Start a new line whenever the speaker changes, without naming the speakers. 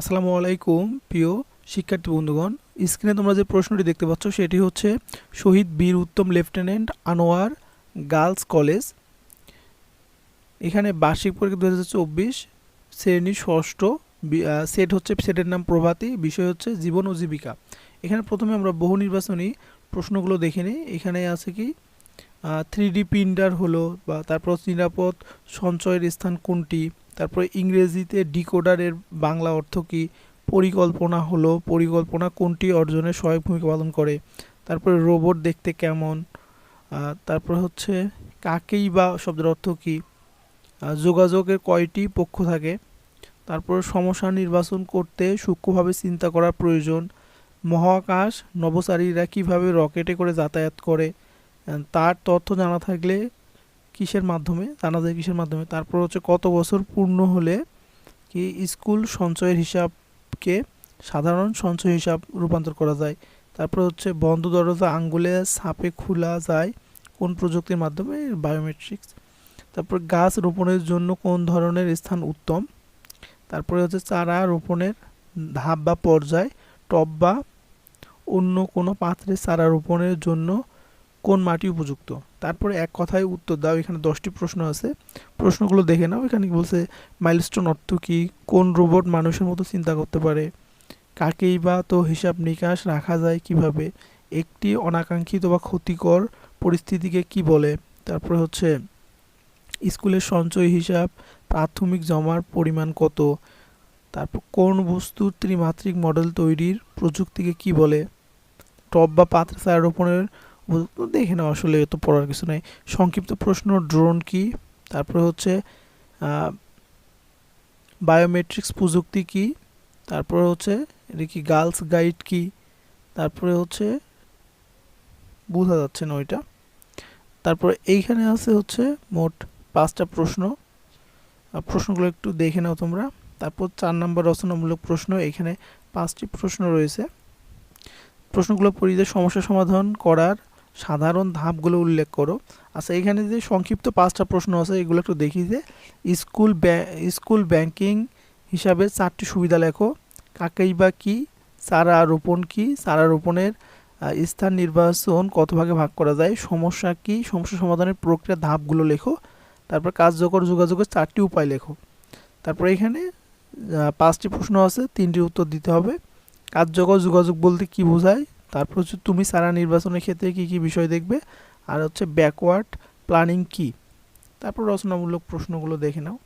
আসসালামু আলাইকুম, প্রিয় শিক্ষার্থী বন্ধুগণ। স্ক্রিনে তোমরা যে প্রশ্নটি দেখতে পাচ্ছ, সেটি হচ্ছে, শহীদ বীর উত্তম লেফটেন্যান্ট আনোয়ার গার্লস কলেজ, এখানে বার্ষিক পরীক্ষা দু হাজার চব্বিশ শ্রেণি ষষ্ঠ সেট হচ্ছে, সেটের নাম প্রভাতী, বিষয় হচ্ছে জীবন ও জীবিকা। এখানে প্রথমে আমরা বহু নির্বাচনী প্রশ্নগুলো দেখে নিই। এখানে আছে কি থ্রি ডি প্রিন্টার হলো বা তারপর নিরাপদ সঞ্চয়ের স্থান কোনটি? তারপরে ইংরেজিতে ডিকোডারের বাংলা অর্থ কী? পরিকল্পনা হলো, পরিকল্পনা কোনটি অর্জনে সহায়ক ভূমিকা পালন করে? তারপরে রোবট দেখতে কেমন? তারপরে হচ্ছে কাকেই বা শব্দের অর্থ কী? যোগাযোগের কয়টি পক্ষ থাকে? তারপরে সমস্যা নির্বাচন করতে সূক্ষ্মভাবে চিন্তা করার প্রয়োজন। মহাকাশ নভোচারীরা কীভাবে রকেটে করে যাতায়াত করে? তার তথ্য জানা থাকলে কিসের মাধ্যমে জানা যায় কিসের মাধ্যমে? তারপর হচ্ছে কত বছর পূর্ণ হলে কি স্কুল সঞ্চয়ের হিসাবকে সাধারণ সঞ্চয় হিসাব রূপান্তর করা যায়? তারপর হচ্ছে বন্ধ দরজা আঙ্গুলে ছাপে খোলা যায় কোন প্রযুক্তির মাধ্যমে? বায়োমেট্রিক্স তারপর গাছ রোপণের জন্য কোন ধরনের স্থান উত্তম? তারপরে হচ্ছে চারা রোপণের ধাপ বা পর্যায়, টব বা অন্য কোনো পাত্রে চারা রোপণের জন্য কোন মাটি উপযুক্ত? তারপরে এক কথায় উত্তর দাও, এখানে দশটি প্রশ্ন আছে। প্রশ্নগুলো দেখে নাও, এখানে বলছে, মাইলস্টোন অর্থ কী? কোন রোবট মানুষের মতো চিন্তা করতে পারে? কাকেই বা তো হিসাব নিকাশ রাখা যায় কীভাবে? একটি অনাকাঙ্ক্ষিত বা ক্ষতিকর পরিস্থিতিকে কি বলে? তারপরে হচ্ছে, স্কুলের সঞ্চয় হিসাব, প্রাথমিক জমার পরিমাণ কত? তারপর, কোন বস্তুর ত্রিমাত্রিক মডেল তৈরির প্রযুক্তিকে কি বলে? টব বা পাত্র রোপণের দেখে নাও, আসলে এত পড়ার কিছু নাই। সংক্ষিপ্ত প্রশ্ন ড্রোন কি? তারপরে হচ্ছে বায়োমেট্রিক্স প্রযুক্তি কি? তারপরে হচ্ছে, এটা কি গার্লস গাইড কি? তারপরে হচ্ছে, বোঝা যাচ্ছে না ওইটা। তারপরে এইখানে আছে হচ্ছে মোট পাঁচটা প্রশ্ন। প্রশ্নগুলো একটু দেখে নাও তোমরা। তারপর চার নম্বর রচনামূলক প্রশ্ন, এখানে পাঁচটি প্রশ্ন রয়েছে। প্রশ্নগুলো পড়িয়ে সমস্যা সমাধান করার সাধারণ ধাপগুলো উল্লেখ করো। আচ্ছা এখানে যে সংক্ষিপ্ত পাঁচটা প্রশ্ন আছে, এগুলো একটু দেখি যে, স্কুল স্কুল ব্যাংকিং হিসাবে চারটি সুবিধা লেখো। কাকেই বা কী, চারা রোপণ কী, চারা রোপণের স্থান নির্বাচন কত ভাগে ভাগ করা যায়, সমস্যা কী, সমস্যা সমাধানের প্রক্রিয়ার ধাপগুলো লেখো। তারপর কার্যকর যোগাযোগের চারটি উপায় লেখো। তারপর এখানে পাঁচটি প্রশ্ন আছে তিনটির উত্তর দিতে হবে। কার্যকর যোগাযোগ বলতে কি বোঝায়? তারপর হচ্ছে তুমি সারা নির্বাচনের ক্ষেত্রে কি কি বিষয় দেখবে? আর হচ্ছে ব্যাকওয়ার্ড প্ল্যানিং কি? তারপর রচনামূলক প্রশ্নগুলো দেখে নাও।